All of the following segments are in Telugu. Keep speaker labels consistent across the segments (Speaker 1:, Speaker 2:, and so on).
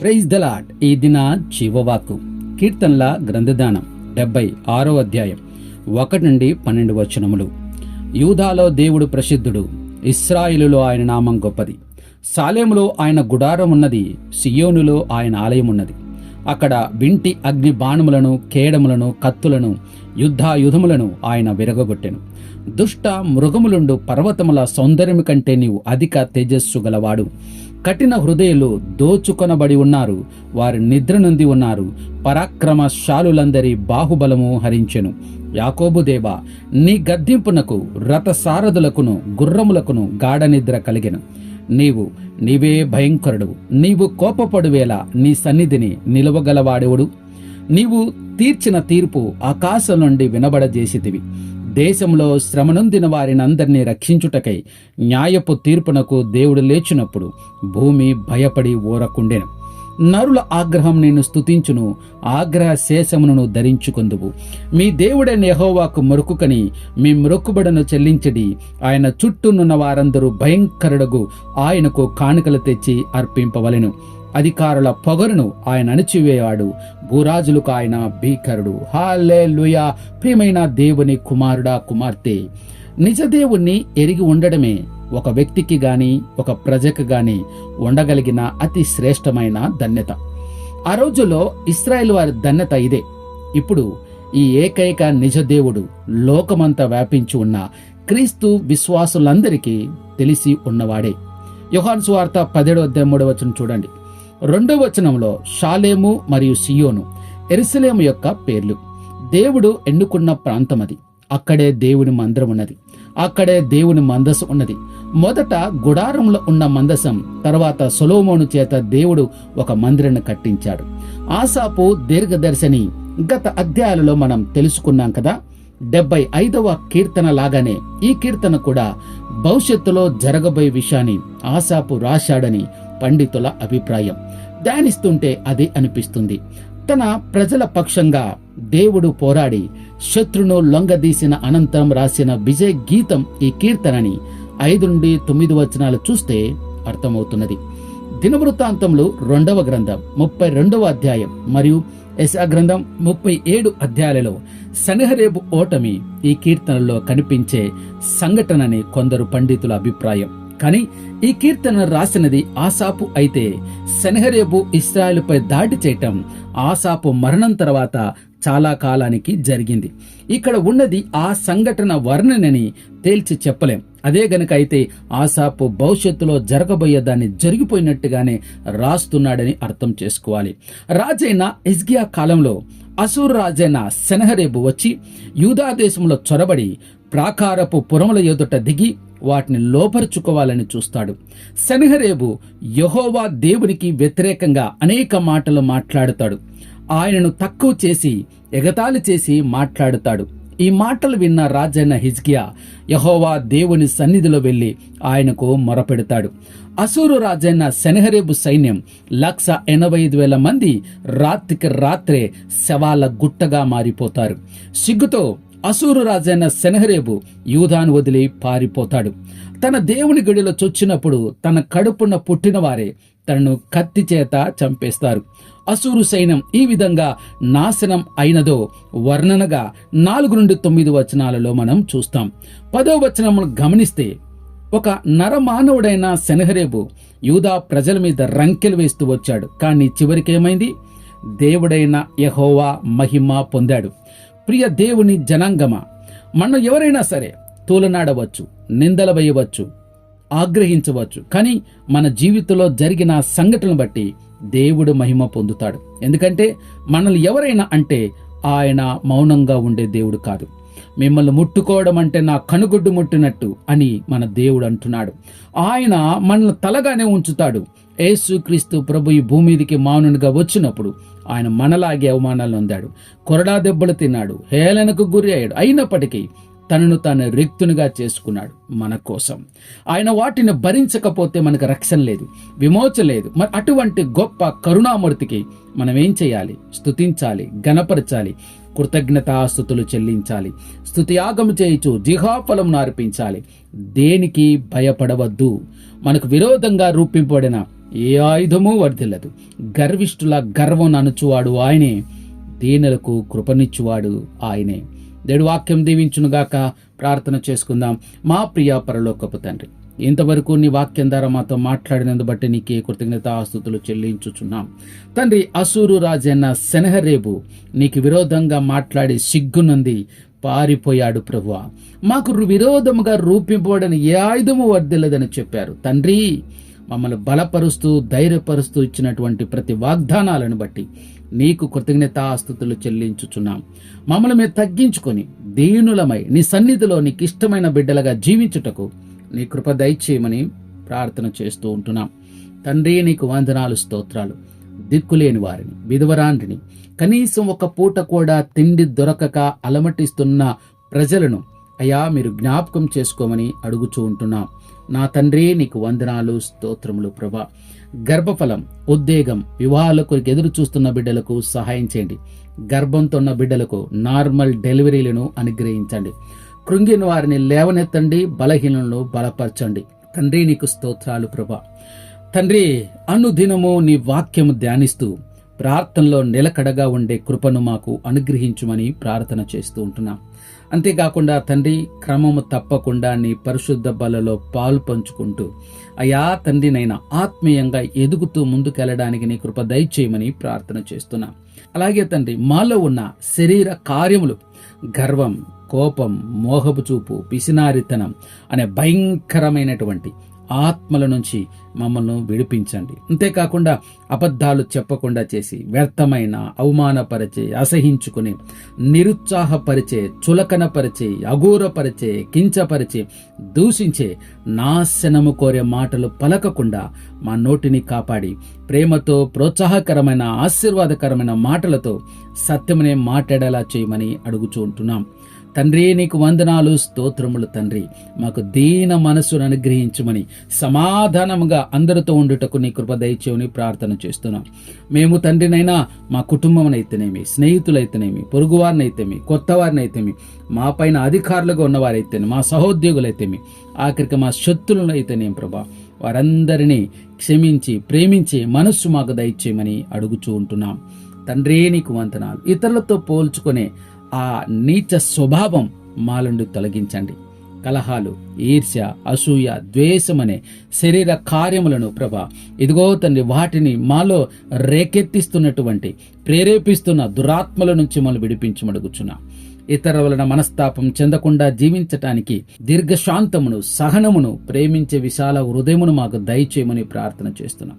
Speaker 1: ప్రైజ్ దలాట్ ఈ దిన జీవవాకు కీర్తనల గ్రంథదానం డెబ్బై ఆరో అధ్యాయం ఒకటి నుండి పన్నెండు వచనములు. యూదాలో దేవుడు ప్రసిద్ధుడు ఇస్రాయిలులో ఆయన నామం గొప్పది. సాలేములో ఆయన గుడారం ఉన్నది సియోనులో ఆయన ఆలయం ఉన్నది. అక్కడ వింటి అగ్ని బాణములను కేడములను కత్తులను యుద్ధాయుధములను ఆయన విరగొట్టెను దుష్ట మృగములుండు పర్వతముల సౌందర్యము కంటే నీవు అధిక తేజస్సు గలవాడు. కఠిన హృదయులు దోచుకొనబడి ఉన్నారు. వారి నిద్ర నుండి ఉన్నారు. పరాక్రమశాలులందరి బాహుబలము హరించెను. యాకోబు దేవ నీ గద్దింపునకు రథసారథులకును గుర్రములకును గాఢ నిద్ర కలిగెను. నీవు నీవే భయంకరుడు. నీవు కోపపడువేళ నీ సన్నిధిని నిలవగలవాడెవడు? నీవు తీర్చిన తీర్పు ఆకాశం నుండి వినబడజేసితివి. దేశంలో శ్రమనొందిన వారిని అందరినీ రక్షించుటకై న్యాయపు తీర్పునకు దేవుడు లేచినప్పుడు భూమి భయపడి ఊరకుండెను. నరుల ఆగ్రహం నేను స్తుతించును ఆగ్రహ శేషమును ధరించుకుందువు. మీ దేవుడైన యహోవాకు మొరుకుకని మీ మొక్కుబడను చెల్లించడి ఆయన చుట్టూనున్న వారందరూ భయంకరుడగు ఆయనకు కానుకలు తెచ్చి అర్పింపవలెను. అధికారుల పొగరును ఆయన అణిచివేవాడు భూరాజులకు ఆయన భీకరుడు. హాలే ప్రియమైన దేవుని కుమారుడా కుమార్తె! నిజదేవుణ్ణి ఎరిగి ఉండడమే ఒక వ్యక్తికి గాని ఒక ప్రజకు గాని ఉండగలిగిన అతి శ్రేష్టమైన ధన్యత. ఆ రోజుల్లో ఇస్రాయేల్ వారి ధన్యత ఇదే. ఇప్పుడు ఈ ఏకైక నిజదేవుడు లోకమంతా వ్యాపించి ఉన్న క్రీస్తు విశ్వాసులందరికీ తెలిసి ఉన్నవాడే. యుహాన్ సువార్త పదిహేడో అధ్యాయం మూడవ చూడండి. రెండో వచనంలో షాలేము మరియు సియోను ఎరుసలేము యొక్క పేర్లు. దేవుడు ఎన్నుకున్న ప్రాంతం అది అక్కడే దేవుని మందిరం ఉన్నది. అక్కడే దేవుని మందసం ఉన్నది. మొదట గుడారంలో ఉన్న మందసం తర్వాత సొలోమోను చేత దేవుడు ఒక మందిరాన్ని కట్టించాడు. ఆసాపు దీర్ఘదర్శని గత అధ్యాయాలలో మనం తెలుసుకున్నాం కదా. డెబ్బై ఐదవ కీర్తన లాగానే ఈ కీర్తన కూడా భవిష్యత్తులో జరగబోయే విషయాన్ని ఆసాపు రాశాడని పండితుల అభిప్రాయం. ధ్యానిస్తుంటే అది అనిపిస్తుంది. తన ప్రజల పక్షంగా దేవుడు పోరాడి శత్రును లొంగదీసిన అనంతరం రాసిన విజయ గీతం ఈ కీర్తనని ఐదు నుండి తొమ్మిది వచనాలు చూస్తే అర్థమవుతున్నది. దినవృత్తాంతములు రెండవ గ్రంథం ముప్పై రెండవ అధ్యాయం మరియు యశా గ్రంథం ముప్పై ఏడు అధ్యాయాలలో శనిహరేబు ఓటమి ఈ కీర్తనలో కనిపించే సంఘటనని కొందరు పండితుల అభిప్రాయం. కానీ ఈ కీర్తన రాసినది ఆసాపు అయితే సెనహరేబు ఇస్రాయలుపై దాడి చేయటం ఆసాపు మరణం తర్వాత చాలా కాలానికి జరిగింది. ఇక్కడ ఉన్నది ఆ సంఘటన వర్ణనని తేల్చి చెప్పలేం. అదే గనుక అయితే ఆసాపు భవిష్యత్తులో జరగబోయే దాన్ని జరిగిపోయినట్టుగానే రాస్తున్నాడని అర్థం చేసుకోవాలి. రాజైన ఇస్గియా కాలంలో అసూర్ రాజైన సెనహరేబు వచ్చి యూదా దేశంలో చొరబడి ప్రాకారపు పురముల ఎదుట దిగి వాటిని లోపరుచుకోవాలని చూస్తాడు. శనిహరేబు యహోవా దేవునికి వ్యతిరేకంగా అనేక మాటలు మాట్లాడుతాడు. ఆయనను తక్కువ చేసి ఎగతాళి చేసి మాట్లాడుతాడు. ఈ మాటలు విన్న రాజైన హిజ్కియా యహోవా దేవుని సన్నిధిలో వెళ్ళి ఆయనకు మొరపెడతాడు. అసూరు రాజైన శనిహరేబు సైన్యం లక్ష ఎనభై ఐదు వేల మంది రాత్రికి రాత్రే శవాల గుట్టగా మారిపోతారు. సిగ్గుతో అసూరు రాజైన శనహరేబు యూదాను వదిలి పారిపోతాడు. తన దేవుని గడిలో చొచ్చినప్పుడు తన కడుపున పుట్టిన వారే తనను కత్తి చేత చంపేస్తారు. అసూరు సైన్యం ఈ విధంగా నాశనం అయినదో వర్ణనగా నాలుగు నుండి తొమ్మిది వచనాలలో మనం చూస్తాం. పదో వచనమును గమనిస్తే ఒక నరమానవుడైన శనహరేబు యూదా ప్రజల మీద రంకెలు వేస్తూ వచ్చాడు. కానీ చివరికేమైంది? దేవుడైన యహోవా మహిమ పొందాడు. ప్రియ దేవుని జనాంగమా? మనం ఎవరైనా సరే తూలనాడవచ్చు నిందల వేయవచ్చు ఆగ్రహించవచ్చు. కానీ మన జీవితంలో జరిగిన సంఘటనలు బట్టి దేవుడు మహిమ పొందుతాడు. ఎందుకంటే మనల్ని ఎవరైనా అంటే ఆయన మౌనంగా ఉండే దేవుడు కాదు. మిమ్మల్ని ముట్టుకోవడం అంటే నా కనుగుడ్డు ముట్టినట్టు అని మన దేవుడు అంటున్నాడు. ఆయన మనల్ని తలగానే ఉంచుతాడు. యేసుక్రీస్తు ప్రభు ఈ భూమి మీదికి మానునిగా వచ్చినప్పుడు ఆయన మనలాగే అవమానాలు అందాడు కొరడా దెబ్బలు తిన్నాడు. హేళనకు గురి అయ్యాడు. అయినప్పటికీ తనను తాను రిక్తునిగా చేసుకున్నాడు మన కోసం. ఆయన వాటిని భరించకపోతే మనకు రక్షణ లేదు విమోచ లేదు. మరి అటువంటి గొప్ప కరుణామూర్తికి మనం ఏం చేయాలి? స్తుతించాలి గణపరచాలి కృతజ్ఞతాస్థుతులు చెల్లించాలి. స్తుతియాగము చేయుచు జిహాఫలం నార్పించాలి దేనికి భయపడవద్దు. మనకు విరోధంగా రూపింపబడిన ఏ ఆయుధము వర్ధిల్లదు. గర్విష్ఠుల గర్వం అనుచువాడు ఆయనే. దీనులకు కృపనిచ్చువాడు ఆయనే. దేడు వాక్యం దీవించునుగాక. ప్రార్థన చేసుకుందాం. మా ప్రియ పరలోకపు తండ్రి ఇంతవరకు నీ వాక్యం ద్వారా మాతో మాట్లాడినందు బట్టి నీకే కృతజ్ఞత ఆస్తుతులు చెల్లించుచున్నాం. తండ్రి అసూరు రాజైన శనహరేబు నీకు విరోధంగా మాట్లాడి సిగ్గునంది పారిపోయాడు ప్రభువ. మాకు విరోధముగా రూపింపబడిన ఏ ఆయుధము వర్దిల్లదని చెప్పారు. తండ్రి మమ్మల్ని బలపరుస్తూ ధైర్యపరుస్తూ ఇచ్చినటువంటి ప్రతి వాగ్దానాలను బట్టి నీకు కృతజ్ఞతాస్తుతులు చెల్లించుచున్నాం. మమ్మల్ని మేము తగ్గించుకొని దీనులమై నీ సన్నిధిలో నీకు ఇష్టమైన బిడ్డలుగా జీవించుటకు నీ కృప దయచేయమని ప్రార్థన చేస్తూ ఉంటున్నాం. తండ్రి నీకు వందనాలు స్తోత్రాలు. దిక్కులేని వారిని విధవరాండ్రిని కనీసం ఒక పూట కూడా తిండి దొరకక అలమటిస్తున్న ప్రజలను అయ్యా మీరు జ్ఞాపకం చేసుకోమని అడుగుచూ ఉంటున్నాం. నా తండ్రి నీకు వందనాలు స్తోత్రములు ప్రభా. గర్భఫలం ఉద్వేగం వివాహాల ఎదురు చూస్తున్న బిడ్డలకు సహాయం చేయండి. గర్భంతో ఉన్న బిడ్డలకు నార్మల్ డెలివరీలను అనుగ్రహించండి. కృంగిన వారిని లేవనెత్తండి బలహీనులను బలపరచండి. తండ్రి నీకు స్తోత్రాలు ప్రభా. తండ్రి అనుదినము నీ వాక్యము ధ్యానిస్తూ ప్రార్థనలో నిలకడగా ఉండే కృపను మాకు అనుగ్రహించుమని ప్రార్థన చేస్తూ ఉంటున్నాం. అంతేకాకుండా తండ్రి క్రమము తప్పకుండా నీ పరిశుద్ధ బలలో పాలు పంచుకుంటూ అయా తండ్రినైనా ఆత్మీయంగా ఎదుగుతూ ముందుకెళ్ళడానికి నీ కృప దయచేయమని ప్రార్థన చేస్తున్నాం. అలాగే తండ్రి మాలో ఉన్న శరీర కార్యములు గర్వం కోపం మోహపు చూపు పిసినారితనం అనే భయంకరమైనటువంటి ఆత్మల నుంచి మమ్మల్ని విడిపించండి. అంతేకాకుండా అబద్ధాలు చెప్పకుండా చేసి వ్యర్థమైన అవమానపరిచే అసహించుకుని నిరుత్సాహపరిచే చులకనపరిచే అఘోరపరిచే కించపరిచే దూషించే నాశనము కోరే మాటలు పలకకుండా మా నోటిని కాపాడి ప్రేమతో ప్రోత్సాహకరమైన ఆశీర్వాదకరమైన మాటలతో సత్యమునే మాట్లాడేలా చేయమని అడుగుచూ ఉంటున్నాం. తండ్రి నీకు వందనాలు స్తోత్రములు తండ్రి. మాకు దీన మనస్సును అనుగ్రహించమని సమాధానముగా అందరితో ఉండుటకు నీ కృప దయచేవని ప్రార్థన చేస్తున్నాం. మేము తండ్రినైనా మా కుటుంబంనైతేనేమి స్నేహితులైతేనేమి పొరుగువారినైతేమి కొత్త వారినైతేమి మా పైన అధికారులుగా ఉన్నవారైతేనే మా సహోద్యోగులైతేమి ఆఖరికి మా శత్రులను అయితేనేం ప్రభా. వారందరినీ క్షమించి ప్రేమించి మనస్సు మాకు దయచేయమని అడుగుచూ ఉంటున్నాం. తండ్రి నీకు వంతనాలు ఇతరులతో పోల్చుకునే ఆ నీచ స్వభావం మాలుండి తొలగించండి. కలహాలు ఈర్ష్య అసూయ ద్వేషమనే శరీర కార్యములను ప్రభా ఇదిగో తండ్రి వాటిని మాలో రేకెత్తిస్తున్నటువంటి ప్రేరేపిస్తున్న దురాత్మల నుంచి మనం విడిపించమడుగుచున్నా. ఇతర వలన మనస్తాపం చెందకుండా జీవించటానికి దీర్ఘశాంతమును సహనమును ప్రేమించే విశాల హృదయమును మాకు దయచేయమని ప్రార్థన చేస్తున్నాం.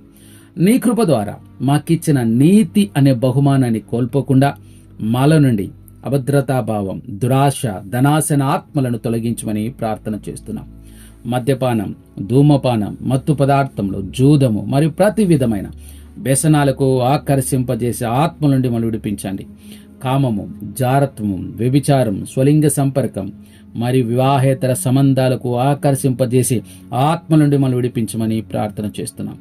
Speaker 1: నీ కృప ద్వారా మాకిచ్చిన నీతి అనే బహుమానాన్ని కోల్పోకుండా మాల నుండి అభద్రతాభావం దురాశ ధనాశన ఆత్మలను తొలగించమని ప్రార్థన చేస్తున్నాం. మద్యపానం ధూమపానం మత్తు పదార్థములు జూదము మరియు ప్రతి విధమైన వ్యసనాలకు ఆకర్షింపజేసే ఆత్మ నుండి మనం విడిపించండి. కామము జారత్వము వ్యభిచారం స్వలింగ సంపర్కం మరియు వివాహేతర సంబంధాలకు ఆకర్షింపజేసి ఆత్మ నుండి మనం విడిపించమని ప్రార్థన చేస్తున్నాం.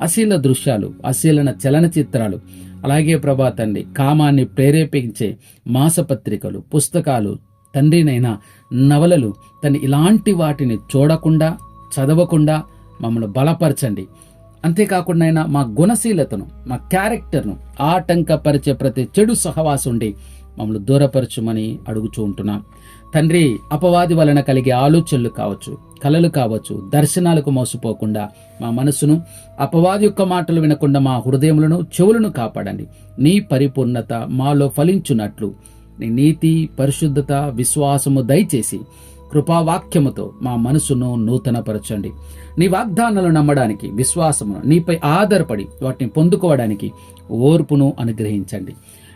Speaker 1: అశీల దృశ్యాలు అశీలన చలనచిత్రాలు అలాగే ప్రభా తండ్రి కామాన్ని ప్రేరేపించే మాసపత్రికలు పుస్తకాలు తండ్రినైనా నవలలు తను ఇలాంటి వాటిని చూడకుండా చదవకుండా మమ్మల్ని బలపరచండి. అంతేకాకుండా అయినా మా గుణశీలతను మా క్యారెక్టర్ను ఆటంకపరిచే ప్రతి చెడు సహవాసుండి మమ్మల్ని దూరపరచుమని అడుగుచూ ఉంటున్నాం. తండ్రి అపవాది వలన కలిగే ఆలోచనలు కావచ్చు. కలలు కావచ్చు దర్శనాలకు మోసపోకుండా మా మనసును అపవాది యొక్క మాటలు వినకుండా మా హృదయములను చెవులను కాపాడండి. నీ పరిపూర్ణత మాలో ఫలించున్నట్లు నీ నీతి పరిశుద్ధత విశ్వాసము దయచేసి కృపావాక్యముతో మా మనసును నూతనపరచండి. నీ వాగ్దానాలు నమ్మడానికి విశ్వాసమును నీపై ఆధారపడి వాటిని పొందుకోవడానికి ఓర్పును అనుగ్రహించండి.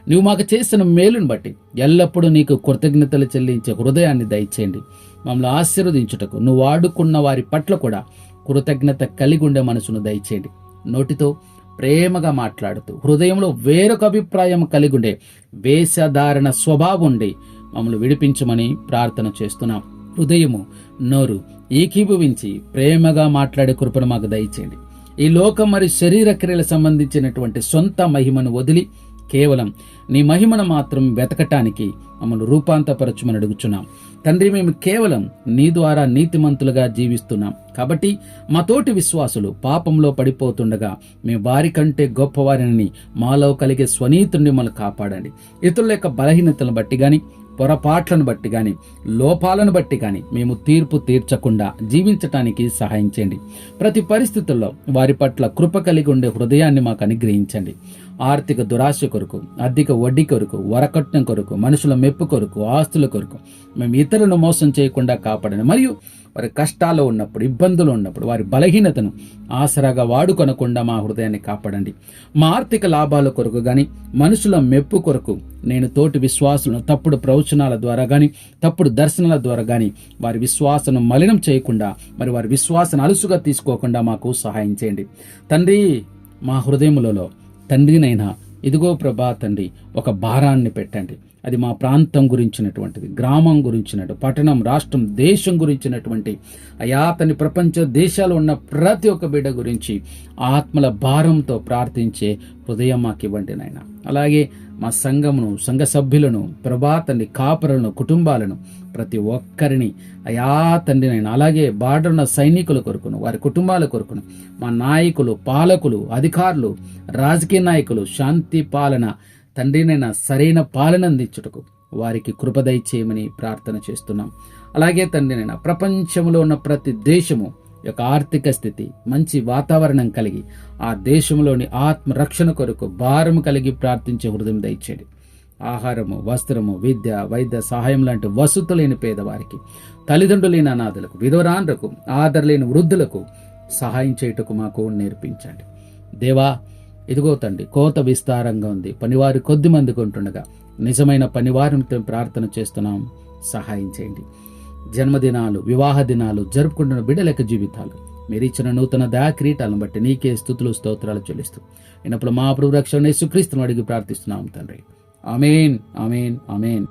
Speaker 1: నువ్వు మాకు చేసిన మేలును బట్టి ఎల్లప్పుడూ నీకు కృతజ్ఞతలు చెల్లించే హృదయాన్ని దయచేయండి. మమ్మల్ని ఆశీర్వదించుటకు నువ్వు ఆడుకున్న వారి పట్ల కూడా కృతజ్ఞత కలిగి ఉండే మనసును దయచేయండి. నోటితో ప్రేమగా మాట్లాడుతూ హృదయంలో వేరొక అభిప్రాయం కలిగి ఉండే వేషధారణ స్వభావం ఉండి మమ్మల్ని విడిపించమని ప్రార్థన చేస్తున్నాం. హృదయము నోరు ఏకీభవించి ప్రేమగా మాట్లాడే కృపను మాకు దయచేయండి. ఈ లోకం మరి శరీర క్రియలకు సంబంధించినటువంటి సొంత మహిమను వదిలి కేవలం నీ మహిమను మాత్రం వెతకటానికి మమ్మల్ని రూపాంతపరచమని అడుగుచున్నాం. తండ్రి మేము కేవలం నీ ద్వారా నీతిమంతులుగా జీవిస్తున్నాం. కాబట్టి మా తోటి విశ్వాసులు పాపంలో పడిపోతుండగా మేము వారి కంటే గొప్పవారిని మాలో కలిగే స్వనీతుని మమ్మల్ని కాపాడండి. ఇతరుల యొక్క బలహీనతలను బట్టి కానీ పొరపాట్లను బట్టి కానీ లోపాలను బట్టి కానీ మేము తీర్పు తీర్చకుండా జీవించటానికి సహాయం చేయండి. ప్రతి పరిస్థితుల్లో వారి పట్ల కృప కలిగి ఉండే హృదయాన్ని మాకు అనుగ్రహించండి. ఆర్థిక దురాశ కొరకు అధిక వడ్డీ కొరకు వరకట్నం కొరకు మనుషుల మెప్పు కొరకు ఆస్తుల కొరకు మేము ఇతరులను మోసం చేయకుండా కాపాడండి. మరియు వారి కష్టాలు ఉన్నప్పుడు ఇబ్బందులు ఉన్నప్పుడు వారి బలహీనతను ఆసరాగా వాడుకొనకుండా మా హృదయాన్ని కాపాడండి. మా ఆర్థిక లాభాల కొరకు కానీ మనుషుల మెప్పు కొరకు నేను తోటి విశ్వాసులను తప్పుడు ప్రవచనాల ద్వారా కానీ తప్పుడు దర్శనాల ద్వారా కానీ వారి విశ్వాసను మలినం చేయకుండా మరి వారి విశ్వాసను అలుసుగా తీసుకోకుండా మాకు సహాయం చేయండి. తండ్రి మా హృదయములలో తండ్రినైనా ఇదిగో ప్రభా తండ్రి ఒక భారాన్ని పెట్టండి. అది మా ప్రాంతం గురించినటువంటిది గ్రామం గురించినట్టు పట్టణం రాష్ట్రం దేశం గురించినటువంటి అయా అతని ప్రపంచ దేశాలు ఉన్న ప్రతి ఒక్క బిడ్డ గురించి ఆత్మల భారంతో ప్రార్థించే హృదయం మాకు ఇవ్వండి నాయన. అలాగే మా సంఘమును సంఘ సభ్యులను ప్రభా తండ్రి కాపరులను కుటుంబాలను ప్రతి ఒక్కరిని అయా తండ్రి నేను అలాగే బార్డర్న సైనికుల కొరకును వారి కుటుంబాల కొరకును మా నాయకులు పాలకులు అధికారులు రాజకీయ నాయకులు శాంతి పాలన తండ్రినైనా సరైన పాలన అందించుటకు వారికి కృపదయ చేయమని ప్రార్థన చేస్తున్నాం. అలాగే తండ్రినైనా ప్రపంచంలో ఉన్న ప్రతి దేశము యొక్క ఆర్థిక స్థితి మంచి వాతావరణం కలిగి ఆ దేశంలోని ఆత్మరక్షణ కొరకు భారం కలిగి ప్రార్థించే హృదయం దయచేయండి. ఆహారము వస్త్రము విద్య వైద్య సహాయం లాంటి వసతులు లేని పేదవారికి తల్లిదండ్రులైన అనాథులకు విధవరాన్లకు ఆదరలేని వృద్ధులకు సహాయం చేయుటకు మాకు నేర్పించండి. దేవా ఇదిగో తండ్రి కోత విస్తారంగా ఉంది. పనివారు కొద్ది మందికి ఉంటుండగా నిజమైన పనివారితో ప్రార్థన చేస్తున్నాం. సహాయం చేయండి. జన్మదినాలు వివాహ దినాలు జరుపుకుంటున్న బిడ్డలెక్క జీవితాలు. మీరు ఇచ్చిన నూతన దయాక్రీటాలను బట్టి నీకే స్థుతులు స్తోత్రాలు చెల్లిస్తూ ఇన్నప్పుడు మా ప్రభు రక్షణ యేసుక్రీస్తును అడిగి ప్రార్థిస్తున్నాం తండ్రి. అమేన్ అమేన్ అమేన్